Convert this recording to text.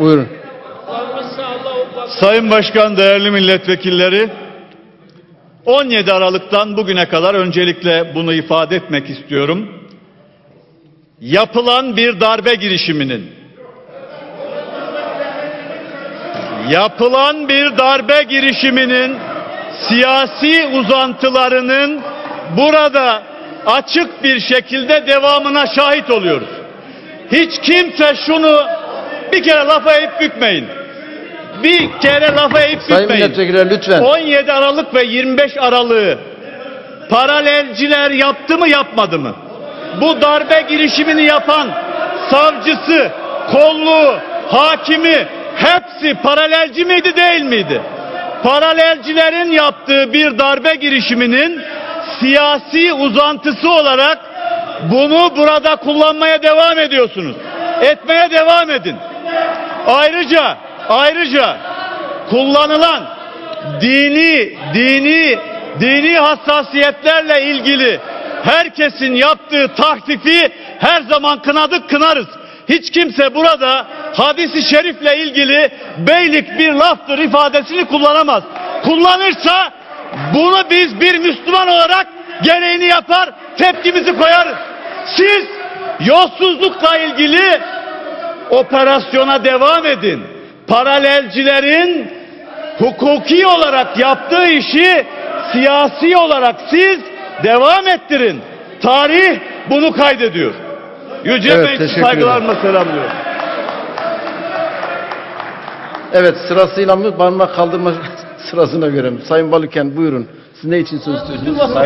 Buyurun. Sayın Başkan, değerli milletvekilleri, 17 Aralık'tan bugüne kadar öncelikle bunu ifade etmek istiyorum. Yapılan bir darbe girişiminin yapılan bir darbe girişiminin siyasi uzantılarının burada açık bir şekilde devamına şahit oluyoruz. Hiç kimse şunu bir kere lafa eğip bükmeyin. Bir kere lafa eğip Sayın bükmeyin. milletvekiller lütfen. 17 Aralık ve 25 Aralık'ı paralelciler yaptı mı yapmadı mı? Bu darbe girişimini yapan savcısı, kolluğu, hakimi hepsi paralelci miydi değil miydi? Paralelcilerin yaptığı bir darbe girişiminin siyasi uzantısı olarak bunu burada kullanmaya devam ediyorsunuz. Etmeye devam edin. Ayrıca ayrıca kullanılan dini dini dini hassasiyetlerle ilgili herkesin yaptığı tahfifi her zaman kınadık kınarız. Hiç kimse burada hadisi şerifle ilgili beylik bir laftır ifadesini kullanamaz. Kullanırsa bunu biz bir Müslüman olarak gereğini yapar, tepkimizi koyarız. Siz yolsuzlukla ilgili operasyona devam edin. Paralelcilerin hukuki olarak yaptığı işi siyasi olarak siz devam ettirin. Tarih bunu kaydediyor. Yüce Evet, teşekkür saygılarımla selamlıyorum. Evet sırasıyla mı parmak kaldırma sırasına göre mi? Sayın Balıken buyurun. Siz ne için söz istiyorsunuz?